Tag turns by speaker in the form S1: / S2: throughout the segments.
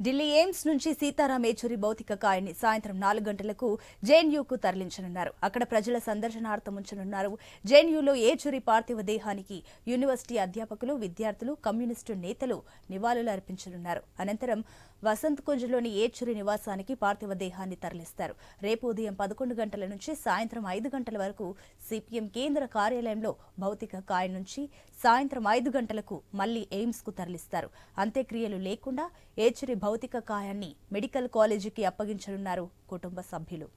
S1: Delhi AIIMS నుంచి సీతారాం ఏచూరి భౌతిక కాయాన్ని సాయంత్రం నాలుగు గంటలకు జేఎన్యూకు తరలించనున్నారు. అక్కడ ప్రజల సందర్శనార్థం ఉంచనున్నారు. జేఎన్యూలో ఏచూరి పార్థివ దేహానికి యూనివర్సిటీ అధ్యాపకులు విద్యార్థులు కమ్యూనిస్టు నేతలు నివాళులు అర్పించనున్నారు. అనంతరం వసంత్ కుంజ్లోని ఏచూరి నివాసానికి పార్థివ దేహాన్ని తరలిస్తారు. రేపు ఉదయం పదకొండు గంటల నుంచి సాయంత్రం ఐదు గంటల వరకు సిపిఎం కేంద్ర కార్యాలయంలో భౌతిక కాయం నుంచి సాయంత్రం ఐదు గంటలకు మళ్ళీ ఎయిమ్స్కు తరలిస్తారు. అంత్యక్రియలు లేకుండా ఏచూరి భౌతిక కాయాన్ని మెడికల్ కాలేజీకి అప్పగించనున్నారు కుటుంబ సభ్యులు.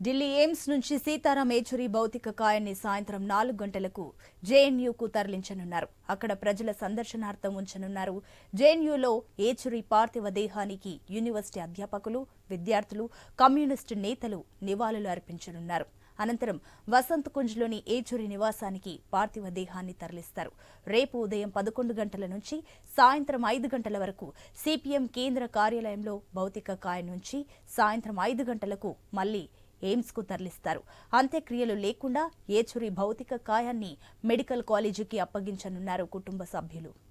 S1: ఢిల్లీ ఎయిమ్స్ నుంచి సీతారాం ఏచూరి భౌతిక కాయాన్ని సాయంత్రం నాలుగు గంటలకు జేఎన్యూకు తరలించనున్నారు. అక్కడ ప్రజల సందర్శనార్థం ఉంచనున్నారు. జేఎన్యూలో ఏచూరి పార్థివ దేహానికి యూనివర్సిటీ అధ్యాపకులు విద్యార్థులు కమ్యూనిస్టు నేతలు నివాళులు అర్పించనున్నారు. అనంతరం వసంత్ కుంజ్లోని ఏచూరి నివాసానికి పార్థివ దేహాన్ని తరలిస్తారు. రేపు ఉదయం పదకొండు గంటల నుంచి సాయంత్రం ఐదు గంటల వరకు సిపిఎం కేంద్ర కార్యాలయంలో భౌతిక కాయ నుంచి సాయంత్రం ఐదు గంటలకు మళ్ళీ ఎయిమ్స్కు తరలిస్తారు. అంత్యక్రియలు లేకుండా ఏచూరి భౌతిక కాయాన్ని మెడికల్ కాలేజీకి అప్పగించనున్నారు కుటుంబ సభ్యులు.